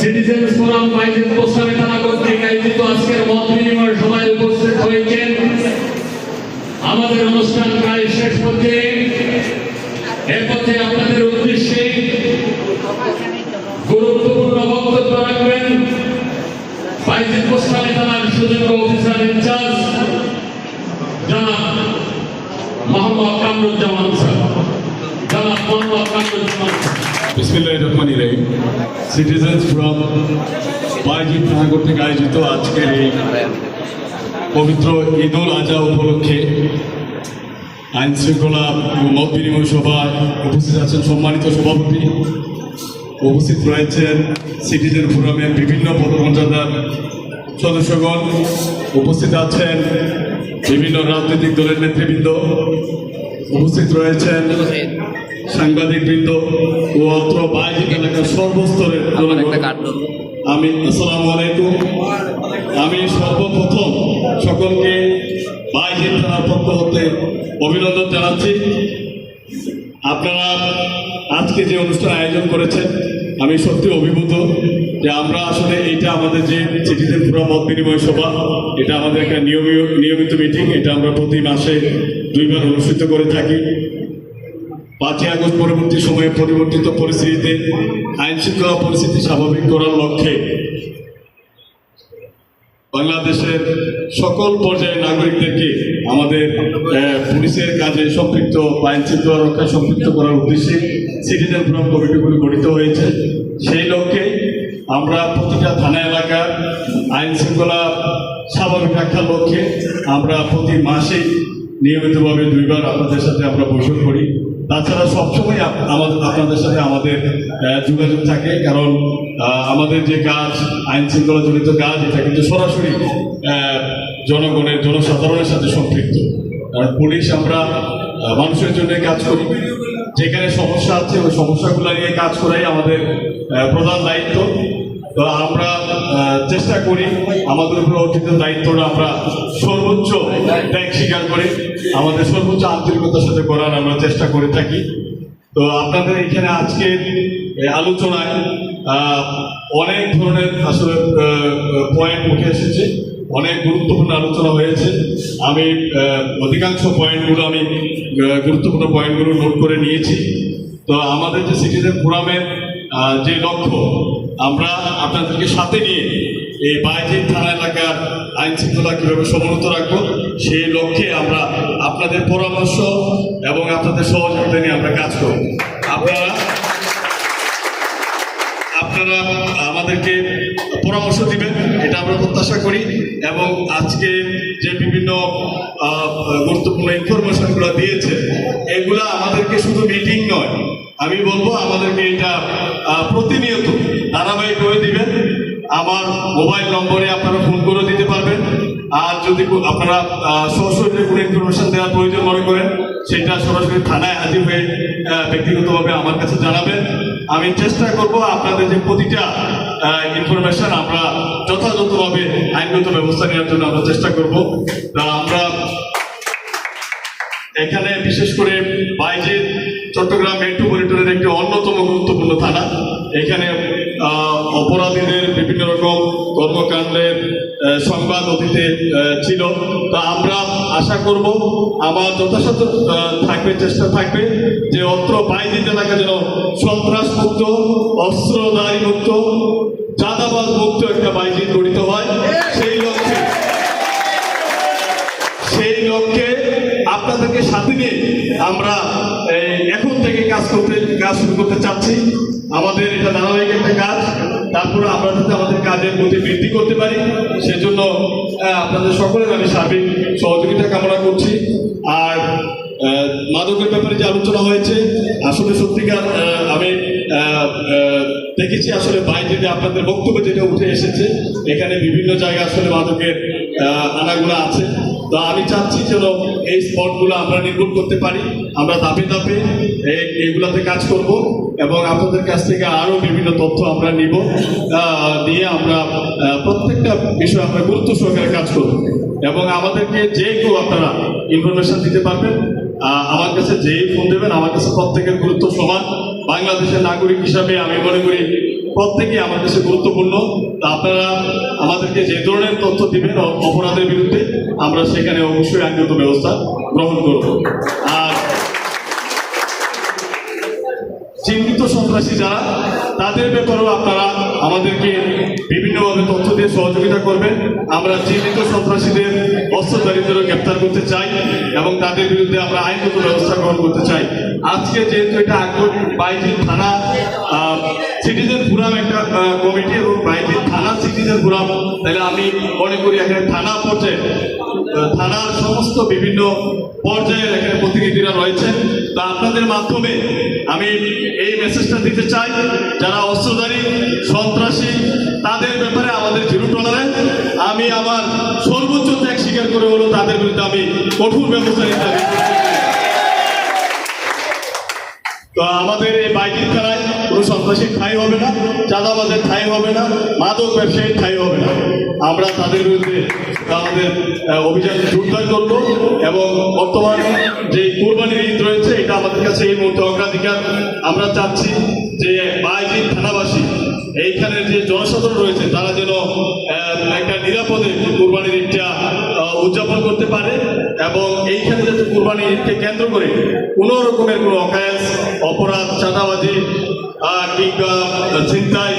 Citizen forum Bayezid প্রস্তাবে থানা কর্তৃক আয়োজিত আজকের মত বিনিময় সভায় উপস্থিত হয়েছেন। আমাদের অনুষ্ঠান প্রায় শেষ পথে আপনাদের উদ্দেশ্যে গুরুত্বপূর্ণ বক্তব্য রাখবেন। বাইজিদ প্রস্তাবে থানার সুযোগ্য অফিসার ইনচার্জ জনাব মোহাম্মদ কামরুজ্জামান স্যার। জনাব মোহাম্মদ কামরুজ্জামান স্যার। বিসমিল্লাহ রহমান রহিম। সিটিজেন্স ফ্রম বাইজিৎ থানা কর্তৃক আয়োজিত আজকের এই পবিত্র ঈদ উল আজহা উপলক্ষে আইন শৃঙ্খলা মত বিনিময় সভায় উপস্থিত আছেন সম্মানিত সভাপতি। উপস্থিত রয়েছেন সিটিজেন ফোরামের বিভিন্ন পদমর্যাদার সদস্যগণ উপস্থিত আছেন বিভিন্ন রাজনৈতিক দলের নেতৃবৃন্দ। উপস্থিত রয়েছেন সাংবাদিক বৃন্দ ও অত্র বাইজিক এলাকার সর্বস্তরের আমি আসসালামু আলাইকুম। আমি সর্বপ্রথম সকলকে বাইজিক থানার পক্ষ হতে অভিনন্দন জানাচ্ছি। আপনারা আজকে যে অনুষ্ঠান আয়োজন করেছেন আমি সত্যি অভিভূত যে আমরা আসলে এইটা আমাদের যে সিটিজেন ফোরাম মত বিনিময় সভা এটা আমাদের একটা নিয়মীয় নিয়মিত মিটিং এটা আমরা প্রতি মাসে দুইবার অনুষ্ঠিত করে থাকি। পাঁচই আগস্ট পরবর্তী সময়ে পরিবর্তিত পরিস্থিতিতে আইন শৃঙ্খলা পরিস্থিতি স্বাভাবিক করার লক্ষ্যে বাংলাদেশের সকল পর্যায়ের নাগরিকদেরকে আমাদের পুলিশের কাজে সম্পৃক্ত আইন শৃঙ্খলা রক্ষায় সম্পৃক্ত করার উদ্দেশ্যে সিটিজেন ফোরাম কমিটিগুলি গঠিত হয়েছে। সেই লক্ষ্যে আমরা প্রতিটা থানা এলাকার আইন শৃঙ্খলা স্বাভাবিক রাখার লক্ষ্যে আমরা প্রতি মাসেই নিয়মিতভাবে দুইবার আপনাদের সাথে আমরা বৈঠক করি। তাছাড়া সবসময় আমাদের আপনাদের সাথে আমাদের যোগাযোগ থাকে, কারণ আমাদের যে কাজ, আইন শৃঙ্খলা জড়িত কাজ, এটা কিন্তু সরাসরি জনগণের, জনসাধারণের সাথে সম্পৃক্ত। কারণ পুলিশ আমরা মানুষের জন্য কাজ করি। যেখানে সমস্যা আছে, ওই সমস্যাগুলো নিয়ে কাজ করাই আমাদের প্রধান দায়িত্ব। তো আমরা চেষ্টা করি আমাদের উপর অর্জিত দায়িত্বটা আমরা সর্বোচ্চ ত্যাগ স্বীকার করে। আমাদের সর্বোচ্চ আন্তরিকতার সাথে করার আমরা চেষ্টা করে থাকি। তো আপনাদের এখানে আজকে আলোচনায় অনেক ধরনের আসলে পয়েন্ট উঠে এসেছে। অনেক গুরুত্বপূর্ণ আলোচনা হয়েছে। আমি অধিকাংশ পয়েন্টগুলো আমি গুরুত্বপূর্ণ পয়েন্টগুলো নোট করে নিয়েছি। তো আমাদের যে সিটিজেন ফোরামের যে লক্ষ্য আমরা আপনাদেরকে সাথে নিয়ে এই বাইজিন থানা এলাকার আইন শৃঙ্খলা কীভাবে সমুন্নত রাখব, সেই লক্ষ্যে আমরা আপনাদের পরামর্শ এবং আপনাদের সহযোগিতা নিয়ে আমরা কাজ করব। আপনারা আপনারা আমাদেরকে পরামর্শ দিবেন, এটা আমরা প্রত্যাশা করি এবং আজকে গুরুত্বপূর্ণ ইনফরমেশনগুলো দিয়েছে। এগুলা আমাদেরকে শুধু মিটিং নয়। আমি বলব, আমাদেরকে এটা প্রতিনিয়ত ধারাবাহিকভাবে দিবেন। আমার মোবাইল নম্বরে আপনারা ফোন করে দিতে পারবেন। আর যদি আপনারা সরাসরি কোনো ইনফরমেশন দেওয়ার প্রয়োজন মনে করেন, সেটা সরাসরি থানায় হাজির হয়ে ব্যক্তিগতভাবে আমার কাছে জানাবেন। আমি চেষ্টা করব আপনাদের যে প্রতিটা ইনফরমেশন আমরা যথাযথভাবে আইনগত ব্যবস্থা নেওয়ার জন্য আমরা চেষ্টা করব। তা আমরা বিশেষ করে বাইজে, চট্টগ্রাম মেট্রোপলিটনের একটি অন্যতম গুরুত্বপূর্ণ থানা। এখানে অপরাধীদের বিভিন্ন রকম কর্মকাণ্ডের সংবাদ অতীতে ছিল। তা আমরা আশা করব, আমার যথাযথ থাকবে, চেষ্টা থাকবে যে অত্র বাইজিত এলাকা যেন সন্ত্রাস মুক্ত অস্ত্রধারী মুক্ত করতে, কাজ শুরু করতে চাচ্ছি। আমাদের এটা ধারাবাহিক একটা কাজ। তারপরে আমরা যাতে আমাদের কাজের গতি বৃদ্ধি করতে পারি, সেজন্য আপনাদের সকলের আমি সার্বিক সহযোগিতা কামনা করছি। আর মাদকের ব্যাপারে যে আলোচনা হয়েছে, আসলে সত্যিকার আমি দেখেছি আসলে বাইরে যে আপনাদের বক্তব্য যেটা উঠে এসেছে, এখানে বিভিন্ন জায়গায় আসলে মাদকের আনাগুলো আছে। তো আমি চাচ্ছি যেন এই স্পটগুলো আমরা নির্মূল করতে পারি। আমরা ধাপে এই- এইগুলাতে কাজ করব এবং আপনাদের কাছ থেকে আরও বিভিন্ন তথ্য আমরা নিব। নিয়ে আমরা প্রত্যেকটা বিষয়ে আমরা গুরুত্ব সহকারে কাজ করব। এবং আমাদেরকে যে কেউ আপনারা ইনফরমেশন দিতে পারবেন আমার কাছে যেই ফোন দেবেন, আমার কাছে প্রত্যেকের গুরুত্ব সমান। বাংলাদেশের নাগরিক হিসাবে আমি মনে করি প্রত্যেকেই আমার কাছে গুরুত্বপূর্ণ। তা আপনারা আমাদেরকে যে ধরনের তথ্য দিবেন অপরাধের বিরুদ্ধে, আমরা সেখানে অবশ্যই আইনগত ব্যবস্থা গ্রহণ করব। আর চিহ্নিত সন্ত্রাসী যারা তাদের ব্যাপারেও আপনারা আমাদেরকে বিভিন্নভাবে তথ্য দিয়ে সহযোগিতা করবেন। আমরা চিহ্নিত সন্ত্রাসীদের অস্ত্রধারীদেরও গ্রেপ্তার করতে চাই এবং তাদের বিরুদ্ধে আমরা আইনগত ব্যবস্থা গ্রহণ করতে চাই। আজকে যেহেতু এটা আগ্রহ বাইজিৎ থানা সিটিজেন ফোরাম একটা কমিটি এবং বাইজিৎ থানা, সিটিজেন ফোরাম, তাহলে আমি মনে করি এখানে থানা পর্যায়ে থানার সমস্ত বিভিন্ন পর্যায়ের এখানে প্রতিনিধিরা রয়েছেন। তা আপনাদের মাধ্যমে আমি এই মেসেজটা দিতে চাই, যারা অস্ত্রধারী, সন্ত্রাসী, তাদের ব্যাপারে আমাদের জিরো টলারেন্স আমি আমার সর্বোচ্চ ত্যাগ স্বীকার করে হলো, তাদের বিরুদ্ধে আমি কঠোর ব্যবস্থা নিতে তো আমাদের এই বাইকিং খেলায় কোনো সন্ত্রাসী ঠাই হবে না, চাঁদাবাজের ঠাই হবে না, মাদক ব্যবসায়ীর ঠাই হবে না। আমরা তাদের বিরুদ্ধে আমাদের অভিযান জোরদার করব এবং বর্তমান যে কোরবানির ঈদ রয়েছে, এটা আমাদের কাছে এই মুহূর্তে অগ্রাধিকার। আমরা চাচ্ছি যে বাইজিৎ থানাবাসী এইখানের যে জনসাধারণ রয়েছে, তারা যেন একটা নিরাপদে কোরবানির ঈদটা উদযাপন করতে পারে এবং এইখানে যাতে কোরবানি ঈদকে কেন্দ্র করে কোনো রকমের কোনো অকায়াস, অপরাধ, চাঁদাবাজি কিংবা চিন্তায়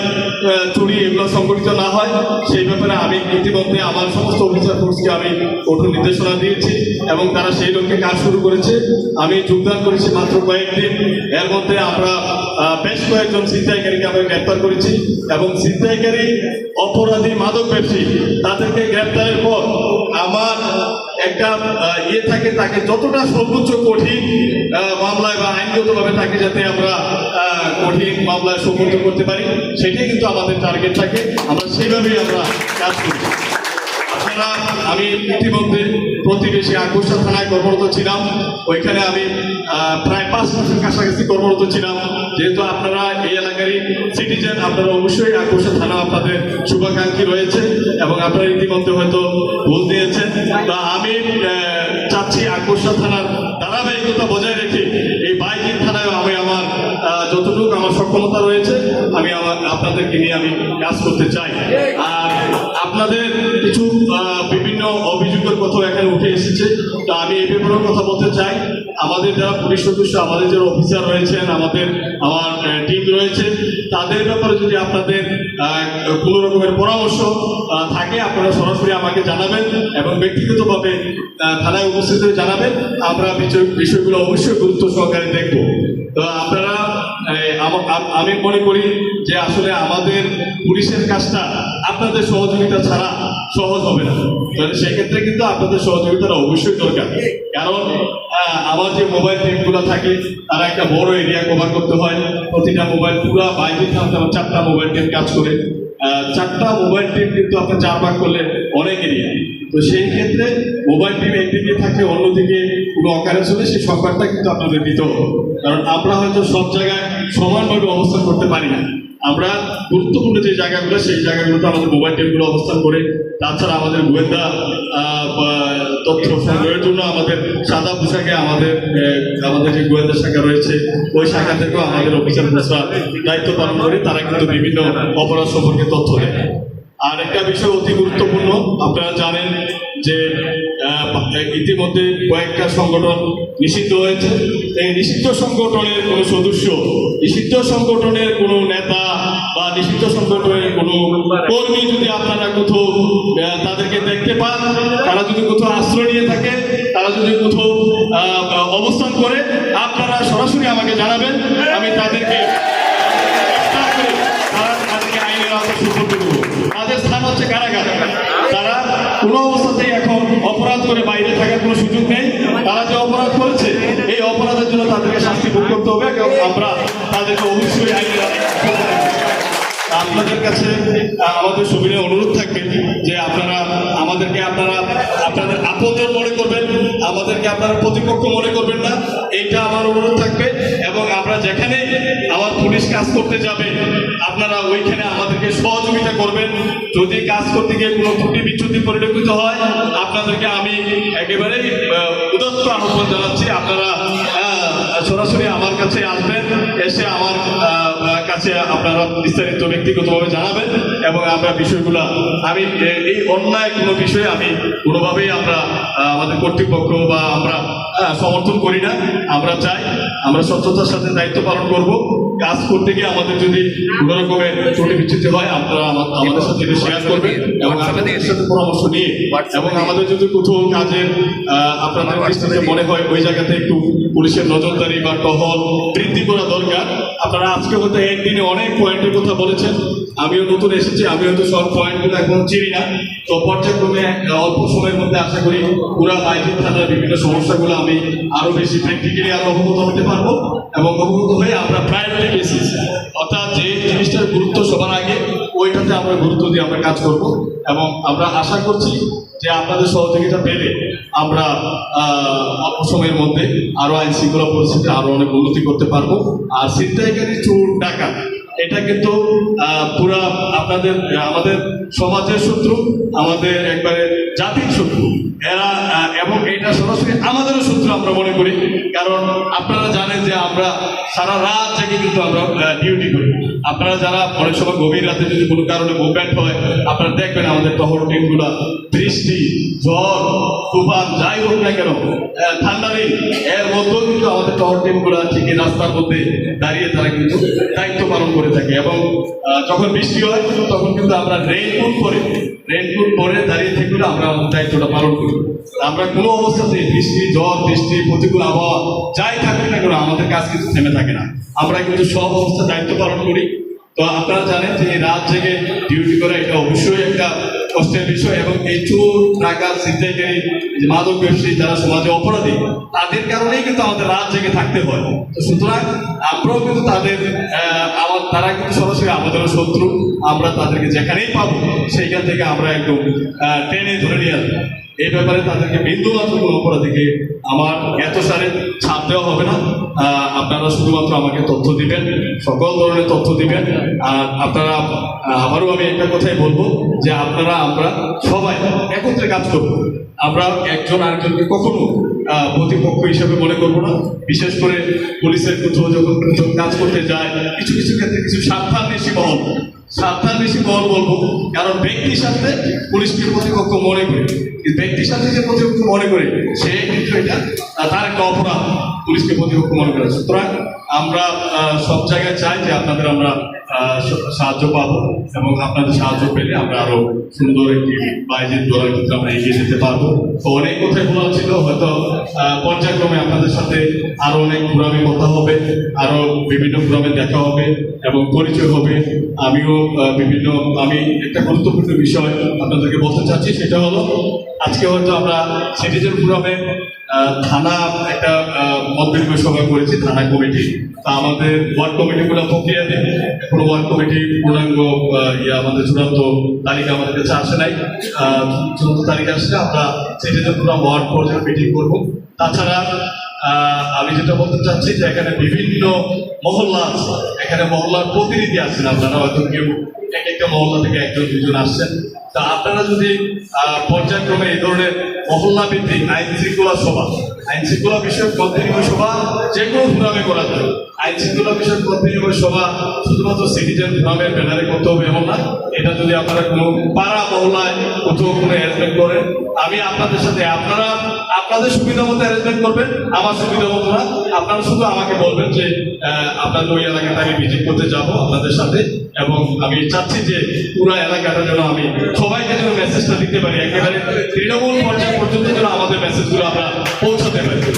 চুরি এগুলো সংগঠিত না হয়। সেই ব্যাপারে আমি ইতিমধ্যে আমার সমস্ত অফিসার ফোর্সকে আমি কঠোর নির্দেশনা দিয়েছি এবং তারা সেই লক্ষ্যে কাজ শুরু করেছে। আমি যোগদান করেছি মাত্র কয়েকদিন। এর মধ্যে আমরা বেশ কয়েকজন ছিনতাইকারীকে আমরা গ্রেপ্তার করেছি এবং ছিনতাইকারী অপরাধী মাদক ব্যবসায়ী তাদেরকে গ্রেপ্তারের পর আমার একটা ইয়ে থাকে, তাকে যতটা সর্বোচ্চ কঠিন মামলায় বা আইনগতভাবে তাকে যাতে আমরা কঠিন মামলায় সুপর্দ করতে পারি, সেটাই কিন্তু আমাদের টার্গেট থাকে। আমরা সেইভাবেই আমরা কাজ করি। আপনারা, আমি ইতিমধ্যে প্রতিবেশী আকর্ষা থানায় কর্মরত ছিলাম। ওইখানে আমি প্রায় পাঁচ মাসের কাছাকাছি কর্মরত ছিলাম। যেহেতু আপনারা এই এলাকারই সিটিজেন আপনারা অবশ্যই আকর্ষা থানা আপনাদের শুভাকাঙ্ক্ষী রয়েছে। এবং আপনারা ইতিমধ্যে হয়তো ভুল দিয়েছেন। তা আমি চাচ্ছি আকর্ষা থানার ধারাবাহিকতা বজায় রেখে এই বাইকিং থানায় আমি আমার যতটুকু আমার সক্ষমতা রয়েছে, আমি আমার, আপনাদেরকে নিয়ে আমি কাজ করতে চাই। আর আপনাদের কিছু বিভিন্ন অভিযোগের কথাও এখানে উঠে এসেছে। তা আমি এই ব্যাপারেও কথা বলতে চাই। আমাদের যারা পুলিশ সদস্য আমাদের যারা অফিসার রয়েছেন, আমাদের, আমার টিম রয়েছে, তাদের ব্যাপারে যদি আপনাদের কোনো রকমের পরামর্শ থাকে, আপনারা সরাসরি আমাকে জানাবেন এবং ব্যক্তিগতভাবে থানায় উপস্থিত হয়ে জানাবেন। আমরা বিষয়- বিষয়গুলো অবশ্যই গুরুত্ব সহকারে দেখব। তো আপনারা আম- মনে করি যে আসলে আমাদের পুলিশের কাজটা আপনাদের সহযোগিতা ছাড়া সহজ হবে না। তাহলে সেক্ষেত্রে কিন্তু আপনাদের সহযোগিতাটা অবশ্যই দরকার। কারণ আমার যে মোবাইল টিমগুলো থাকে, তারা একটা বড় এরিয়া কভার করতে হয়। প্রতিটা মোবাইল, পুরো বাইরে থাকতে আমার চারটা মোবাইল টিম কাজ করে। চারটা মোবাইল টিম কিন্তু আপনি চার ভাগ করলে অনেক এরিয়া তো সেই ক্ষেত্রে মোবাইল টিম একদিকে থাকে অন্যদিকে কোনো অকারেন্স হলে সেই সংবাদটা কিন্তু আপনাদের দিতে হবে। কারণ আমরা হয়তো সব জায়গায় সমানভাবে অবস্থান করতে পারি না। আমরা গুরুত্বপূর্ণ যে জায়গাগুলো, সেই জায়গাগুলোতে আমাদের মোবাইল টিমগুলো অবস্থান করে, তাছাড়া আমাদের গোয়েন্দা তথ্য সংগ্রহের জন্য আমাদের সাদা পোশাকে আমাদের আমাদের যে গোয়েন্দা শাখা রয়েছে, ওই শাখা থেকেও আমাদের অফিসার দায়িত্ব পালন করে, তারা কিন্তু বিভিন্ন অপরাধ সম্পর্কে তথ্য দেয়। আর একটা বিষয় অতি গুরুত্বপূর্ণ, আপনারা জানেন যে ইতিমধ্যে কয়েকটা সংগঠন নিষিদ্ধ হয়েছে। এই নিষিদ্ধ সংগঠনের কোনো সদস্য, নিষিদ্ধ সংগঠনের কোনো নেতা বা নিষিদ্ধ সংগঠনের কোনো কর্মী যদি আপনারা কোথাও তাদেরকে দেখতে পান, তারা যদি কোথাও আশ্রয় নিয়ে থাকে, তারা যদি কোথাও অবস্থান করে, আপনারা সরাসরি আমাকে জানাবেন, আমি তাদেরকে হচ্ছে কারাগার। তারা কোনো অবস্থাতেই এখন অপরাধ করে বাইরে থাকার কোনো সুযোগ নেই। তারা যে অপরাধ করেছে, এই অপরাধের জন্য তাদেরকে শাস্তি ভোগ করতে হবে আমরা তাদেরকে অবশ্যই। আপনাদের কাছে আমাদের সুবিধা অনুরোধ থাকবে যে আপনারা আমাদেরকে আপনারা, আপনাদের আপনজন মনে করবেন, আমাদেরকে আপনারা প্রতিপক্ষ মনে করবেন না। এইটা আমার অনুরোধ থাকবে এবং আমরা যেখানে আমার পুলিশ কাজ করতে যাবে, আপনারা ওইখানে আমাদেরকে সহযোগিতা করবেন। যদি কাজ করতে গিয়ে কোনো ত্রুটি বিচ্ছুতি পরিলক্ষিত হয়, আপনাদেরকে আমি একেবারেই উদত্ত আহ্বান জানাচ্ছি। আপনারা সরাসরি আমার কাছে আসবেন, এসে আমার কাছে আপনারা বিস্তারিত ব্যক্তিগতভাবে জানাবেন এবং আমরা বিষয়গুলো, আমি এই অন্যায় কোনো বিষয়ে আমি কোনোভাবেই আমরা আমাদের কর্তৃপক্ষ বা আমরা সমর্থন করি না। আমরা চাই, আমরা স্বচ্ছতার সাথে দায়িত্ব পালন করব। কাজ করতে গিয়ে আমাদের যদি কোনো রকমের ত্রুটি বিচ্ছুতি হয় আপনারা আমাদের সাথে এটা শেয়ার করবেন এবং আমাদের সাথে পরামর্শ নিয়ে এবং আমাদের যদি কোথাও কাজের আপনাদের দৃষ্টিতে মনে হয় ওই জায়গাতে একটু পুলিশের নজরদারি বা টহল বৃদ্ধি করা দরকার আপনারা আজকে হয়তো একদিনে অনেক পয়েন্টের কথা বলেছেন। আমিও নতুন এসেছি, আমি হয়তো সব পয়েন্টগুলো এখন চিনি না। তো পর্যায়ক্রমে অল্প সময়ের মধ্যে আশা করি পুরা আইটি থানার বিভিন্ন সমস্যাগুলো আমি আরও বেশি প্র্যাকটিক্যালি আরও অবগত হতে পারব এবং অবগত হয়ে আমরা প্রায়োরিটি বেসিস অর্থাৎ যে জিনিসটার গুরুত্ব সবার আগে, ওইটাতে আমরা গুরুত্ব দিয়ে আমরা কাজ করব। এবং আমরা আশা করছি যে আপনাদের সহযোগিতা পেলে আমরা অল্প সময়ের মধ্যে আরও আইন শৃঙ্খলা পরিস্থিতি আরও অনেক উন্নতি করতে পারব। আর ছিনতাইকারী চোর টাকা এটা কিন্তু পুরা আপনাদের, আমাদের সমাজের শত্রু, আমাদের একবারে জাতির শত্রু। এরা এবং এটা সরাসরি আমাদেরও শত্রু আমরা মনে করি। কারণ আপনারা জানেন যে আমরা সারা রাত জেগে কিন্তু আমরা ডিউটি করি। আপনারা যারা অনেক সময় গভীর রাতে যদি কোনো কারণে মুভমেন্ট হয়, আপনারা দেখবেন আমাদের টহল টিমগুলা বৃষ্টি ঝড় তুফান, যাই হোক না কেন ঠান্ডা নেই এর মধ্যেও কিন্তু আমাদের টহল টিমগুলা ঠিকই রাস্তার মধ্যে দাঁড়িয়ে তারা কিন্তু দায়িত্ব পালন করে থাকে এবং যখন বৃষ্টি হয়, তখন কিন্তু আমরা রেইনকোট পরে রেইনকোট পরে দাঁড়িয়ে থেকে আমরা দায়িত্বটা পালন করি। আমরা কোনো অবস্থাতে বৃষ্টি ঝড় বৃষ্টি, প্রতিকূল আবহাওয়া, যাই থাকুক না কেন, আমাদের কাজ কিন্তু থেমে থাকে না। আমরা কিন্তু সব অবস্থা দায়িত্ব পালন করি তো আপনারা জানেন যে রাত জেগে ডিউটি করা এটা অবশ্যই একটা কষ্টের বিষয় এবং এই চোর টাকা ছিনতাইকারী মাদক ব্যবসায়ী যারা সমাজে অপরাধী, তাদের কারণেই কিন্তু আমাদের রাত জেগে থাকতে হয়। তো সুতরাং আমরাও কিন্তু তাদের আমার তারা কিন্তু সরাসরি আমাদেরও শত্রু, আমরা তাদেরকে যেখানেই পাবো, সেইখান থেকে আমরা একদম টেনে ধরে নিয়ে আসব। এই ব্যাপারে তাদেরকে বিন্দু মাত্র কোনো অপরাধীকে আমার এত সারে ছাপ দেওয়া হবে না। আপনারা শুধুমাত্র আমাকে তথ্য দিবেন, সকল ধরনের তথ্য দিবেন। আর আপনারা আবারও আমি একটা কথাই বলব যে আপনারা, আমরা সবাই একত্রে কাজ করব। আমরা একজন আরেকজনকে কখনো প্রতিপক্ষ হিসেবে মনে করব না। বিশেষ করে পুলিশের কোথাও যখন কাজ করতে যায়, কিছু কিছু ক্ষেত্রে কিছু সাবধান বেশি মহল সাবধান বেশি মহল বলব, কারণ ব্যক্তির সাথে পুলিশকে প্রতিপক্ষ মনে করে। ব্যক্তির সাথে যে প্রতিপক্ষ মনে করে, সে কিন্তু এটা তার একটা অপরাধ পুলিশকে প্রতিপক্ষ মনে করে। সুতরাং আমরা সব জায়গায় চাই যে আপনাদের আমরা সাহায্য পাবো এবং আপনাদের সাহায্য পেলে আমরা আরও সুন্দর একটি বাইরের দলের ক্ষেত্রে আমরা এগিয়ে যেতে পারব। তো অনেক কথাই বলা ছিল, হয়তো পর্যায়ক্রমে আপনাদের সাথে আরও অনেক ফোরামে কথা হবে, আরও বিভিন্ন ফোরামে দেখা হবে এবং পরিচয় হবে। আমিও বিভিন্ন, আমি একটা গুরুত্বপূর্ণ বিষয় আপনাদেরকে বলতে চাচ্ছি, সেটা হলো, আজকে হয়তো আমরা সিটিজেন ফোরামে থানা একটা আহ, সভা করেছি থানা কমিটি। তা আমাদের ওয়ার্ড কমিটিগুলো প্রক্রিয়া নেই এখনও ওয়ার্ড কমিটি পূর্ণাঙ্গ ইয়ে আমাদের চূড়ান্ত তালিকা আমাদের কাছে আসে নাই। চূড়ান্ত তালিকা আসলে আমরা সিটিজেন ফোরাম ওয়ার্ড পর্যায়ে মিটিং করব। তাছাড়া আমি যেটা বলতে চাচ্ছি যে এখানে বিভিন্ন মহল্লা আছে। এখানে মহল্লার প্রতিনিধি আছেন আপনারা হয়তো কেউ এক একটা মহল্লা থেকে একজন দুজন আসছেন। তা আপনারা যদি পর্যায়ক্রমে এই ধরনের মহল্লা ভিত্তিক আইন শৃঙ্খলা সভা। আইন শৃঙ্খলা বিষয়ক বিনিময় সভা যে কোনো করা যায়। আইন বিষয়ক সভা শুধুমাত্র সিটিজেন ব্যানারে করতে হবে এমন না। এটা যদি আপনারা কোনো পাড়া, মহল্লায় কোথাও কোনো অ্যারেঞ্জমেন্ট করেন, আমি আপনাদের সাথে আপনারা, আপনাদের সুবিধা মতো অ্যারেঞ্জমেন্ট করবেন, আমার সুবিধা মতো না। আপনারা শুধু আমাকে বলবেন যে আপনাদের ওই এলাকাতে আমি ভিজিট করতে যাব আপনাদের সাথে এবং আমি চাচ্ছি যে পুরো এলাকাটা যেন আমি সবাইকে যেন মেসেজটা দিতে পারি। একেবারে তৃণমূল পর্যায় পর্যন্ত যেন আমাদের মেসেজগুলো আমরা পৌঁছে Muchas gracias.